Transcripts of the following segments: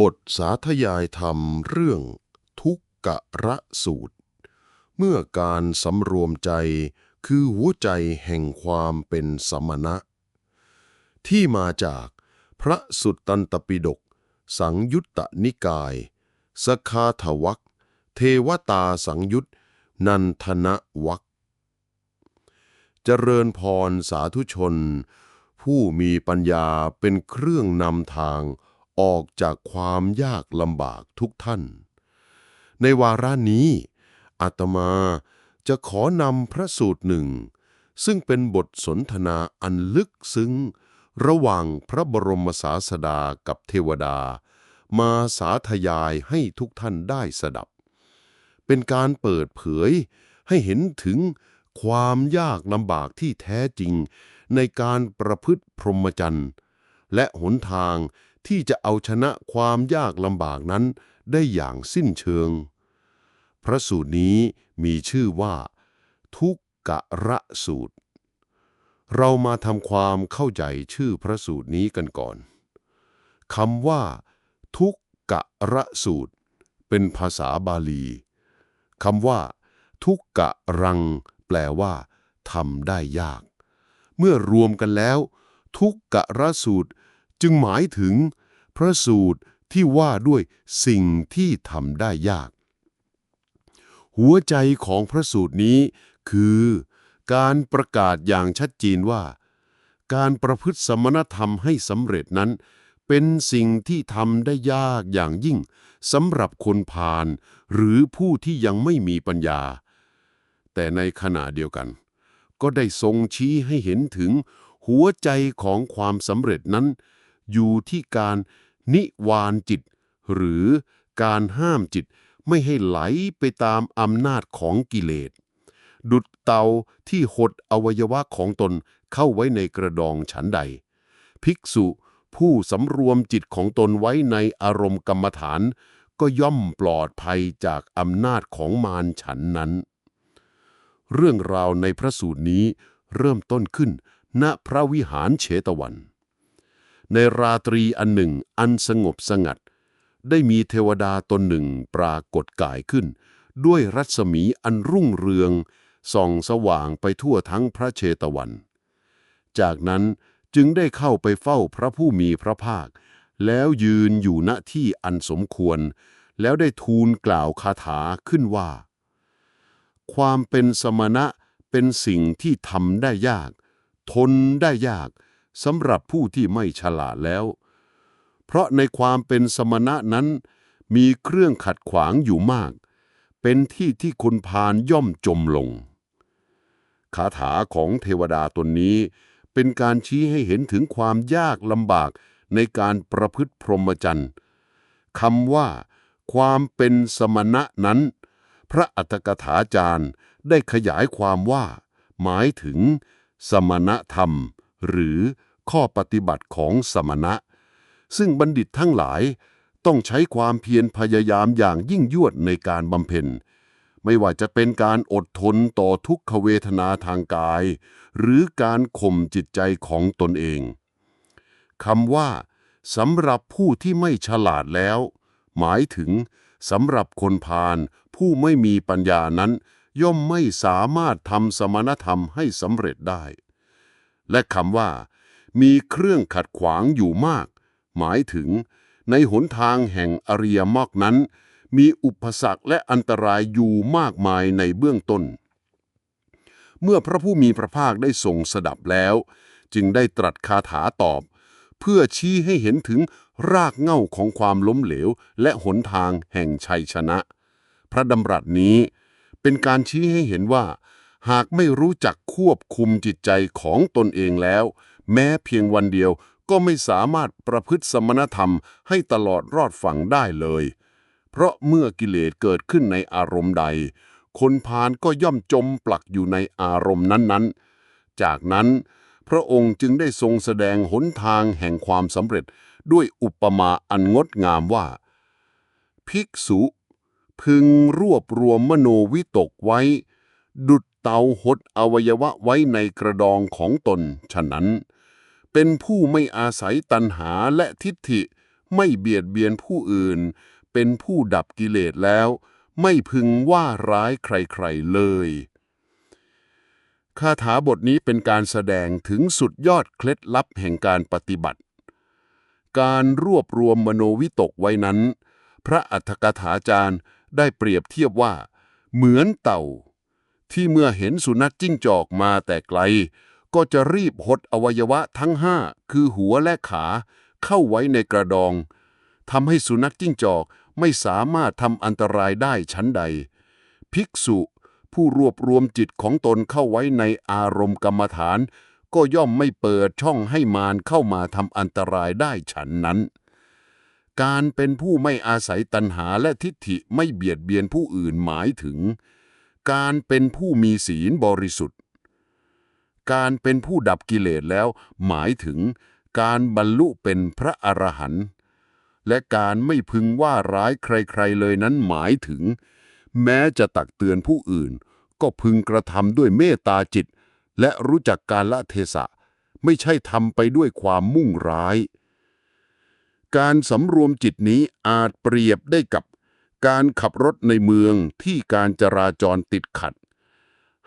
บทสาธยายธรรมเรื่องทุกกะระสูตร เมื่อการสำรวมใจคือหัวใจแห่งความเป็นสมณะ ที่มาจากพระสุตตันตปิฎกสังยุตตนิกาย สคาทวักเทวตาสังยุตนันทนวักเจริญพรสาธุชน ผู้มีปัญญาเป็นเครื่องนำทาง ออกจากความยากลำบากทุกท่าน ในวาระนี้อาตมาจะขอนำพระสูตรหนึ่ง ซึ่งเป็นบทสนทนาอันลึกซึ้ง ระหว่างพระบรมศาสดากับเทวดา มาสาธยายให้ทุกท่านได้สดับ เป็นการเปิดเผยให้เห็นถึงความยากลำบากที่แท้จริงในการประพฤติพรหมจรรย์ และหนทาง ที่จะเอาชนะความยากลำบากนั้นได้อย่างสิ้นเชิง พระสูตรนี้มีชื่อว่า ทุกกะระสูตร เรามาทำความเข้าใจชื่อพระสูตรนี้กันก่อนคำว่า ทุกกะระสูตร เป็นภาษาบาลีคำว่า ทุกกะรัง แปลว่าทำได้ยาก เมื่อรวมกันแล้ว ทุกกะระสูตร จึงหมายถึงพระสูตรที่ว่าด้วยสิ่งที่ทำได้ยาก หัวใจของพระสูตรนี้คือ การประกาศอย่างชัดเจนว่า การประพฤติสมณธรรมให้สำเร็จนั้น เป็นสิ่งที่ทำได้ยากอย่างยิ่งสำหรับคนพาลหรือผู้ที่ยังไม่มีปัญญา แต่ในขณะเดียวกัน ก็ได้ทรงชี้ให้เห็นถึงหัวใจของความสำเร็จนั้น อยู่ที่การนิวานจิต หรือการห้ามจิตไม่ให้ไหลไปตามอำนาจของกิเลส ดุดเตาที่หดอวัยวะของตนเข้าไว้ในกระดองฉันใด ภิกษุผู้สำรวมจิตของตนไว้ในอารมณ์กรรมฐาน ก็ย่อมปลอดภัยจากอำนาจของมารฉันนั้น เรื่องราวในพระสูตรนี้เริ่มต้นขึ้นณพระวิหารเชตวัน ในราตรีอันหนึ่งอันสงบสงัด ได้มีเทวดาตนหนึ่งปรากฏกายขึ้น ด้วยรัศมีอันรุ่งเรืองส่องสว่างไปทั่วทั้งพระเชตวัน จากนั้นจึงได้เข้าไปเฝ้าพระผู้มีพระภาค แล้วยืนอยู่ณที่อันสมควร แล้วได้ทูลกล่าวคาถาขึ้นว่า ความเป็นสมณะเป็นสิ่งที่ทำได้ยาก ทนได้ยาก สำหรับผู้ที่ไม่ฉลาดแล้ว เพราะในความเป็นสมณะนั้น มีเครื่องขัดขวางอยู่มาก เป็นที่ที่คนพาลย่อมจมลง คาถาของเทวดาตนนี้ เป็นการชี้ให้เห็นถึงความยากลำบากในการประพฤติพรหมจรรย์คำว่า ความเป็นสมณะนั้น พระอัตถกถาจารย์ได้ขยายความว่า หมายถึง สมณธรรม หรือ ข้อปฏิบัติของสมณะ ซึ่งบัณฑิตทั้งหลายต้องใช้ความเพียรพยายามอย่างยิ่งยวดในการบำเพ็ญ ไม่ว่าจะเป็นการอดทนต่อทุกขเวทนาทางกาย หรือการข่มจิตใจของตนเองคำว่าสำหรับผู้ที่ไม่ฉลาดแล้ว หมายถึงสำหรับคนพาลผู้ไม่มีปัญญานั้น ย่อมไม่สามารถทำสมณธรรมให้สำเร็จได้ และคำว่า มีเครื่องขัดขวางอยู่มาก หมายถึง ในหนทางแห่งอริยมรรคนั้น มีอุปสรรคและอันตรายอยู่มากมายในเบื้องต้น เมื่อพระผู้มีพระภาคได้ทรงสดับแล้ว จึงได้ตรัสคาถาตอบ เพื่อชี้ให้เห็นถึงรากเหง้าของความล้มเหลว และหนทางแห่งชัยชนะ พระดำรัสนี้เป็นการชี้ให้เห็นว่า หากไม่รู้จักควบคุมจิตใจของตนเองแล้ว แม้เพียงวันเดียวก็ไม่สามารถประพฤติสมณธรรมให้ตลอดรอดฝั่งได้เลย เพราะเมื่อกิเลสเกิดขึ้นในอารมณ์ใด คนพาลก็ย่อมจมปลักอยู่ในอารมณ์นั้นๆ จากนั้นพระองค์จึงได้ทรงแสดงหนทางแห่งความสำเร็จด้วยอุปมาอันงดงามว่า ภิกษุ พึงรวบรวมมโนวิตกไว้ ดุดเตาหดอวัยวะไว้ในกระดองของตน ฉะนั้น เป็นผู้ไม่อาศัยตัณหาและทิฏฐิ ไม่เบียดเบียนผู้อื่น เป็นผู้ดับกิเลสแล้ว ไม่พึงว่าร้ายใครๆเลยคาถาบทนี้เป็นการแสดงถึงสุดยอดเคล็ดลับแห่งการปฏิบัติ การรวบรวมมโนวิตกไว้นั้น พระอัฏฐกถาจารย์ได้เปรียบเทียบว่า เหมือนเต่า ที่เมื่อเห็นสุนัขจิ้งจอกมาแต่ไกล ก็จะรีบหดอวัยวะทั้งห้าคือหัวและขา เข้าไว้ในกระดองทำให้สุนัขจิ้งจอกไม่สามารถทำอันตรายได้ชั้นใด ภิกษุ ผู้รวบรวมจิตของตนเข้าไว้ในอารมณ์กรรมฐาน ก็ย่อมไม่เปิดช่องให้มารเข้ามาทำอันตรายได้ฉันนั้น การเป็นผู้ไม่อาศัยตัณหาและทิฏฐิไม่เบียดเบียนผู้อื่นหมายถึง การเป็นผู้มีศีลบริสุทธิ การเป็นผู้ดับกิเลสแล้ว หมายถึงการบรรลุเป็นพระอรหันต์และการไม่พึงว่าร้ายใครๆเลยนั้นหมายถึง แม้จะตักเตือนผู้อื่น ก็พึงกระทำด้วยเมตตาจิต และรู้จักการละเทศะ ไม่ใช่ทำไปด้วยความมุ่งร้าย การสำรวมจิตนี้อาจเปรียบได้กับการขับรถในเมืองที่การจราจรติดขัด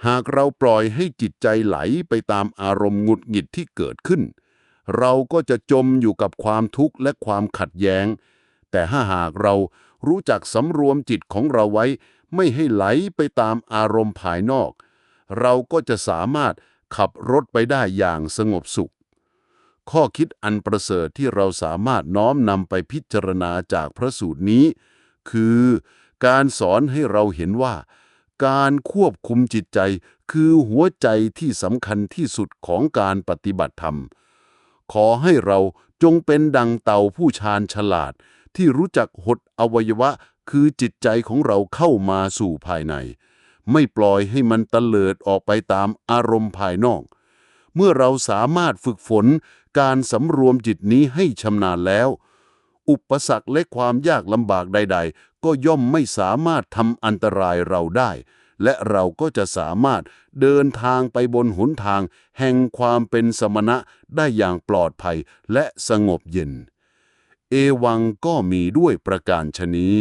หากเราปล่อยให้จิตใจไหลไปตามอารมณ์หงุดหงิดที่เกิดขึ้น เราก็จะจมอยู่กับความทุกข์และความขัดแย้ง แต่ถ้าหากเรารู้จักสำรวมจิตของเราไว้ ไม่ให้ไหลไปตามอารมณ์ภายนอก เราก็จะสามารถขับรถไปได้อย่างสงบสุข ข้อคิดอันประเสริฐที่เราสามารถน้อมนำไปพิจารณาจากพระสูตรนี้ คือการสอนให้เราเห็นว่า การควบคุมจิตใจ คือหัวใจที่สำคัญที่สุดของการปฏิบัติธรรม ขอให้เราจงเป็นดังเต่าผู้ชาญฉลาด ที่รู้จักหดอวัยวะ คือจิตใจของเราเข้ามาสู่ภายใน ไม่ปล่อยให้มันตะเลิดออกไปตามอารมณ์ภายนอก เมื่อเราสามารถฝึกฝนการสำรวมจิตนี้ให้ชำนาญแล้ว อุปสรรคและความยากลำบากใด ๆ ก็ย่อมไม่สามารถทำอันตรายเราได้ และเราก็จะสามารถเดินทางไปบนหนทาง แห่งความเป็นสมณะได้อย่างปลอดภัยและสงบเย็น เอวังก็มีด้วยประการชนี้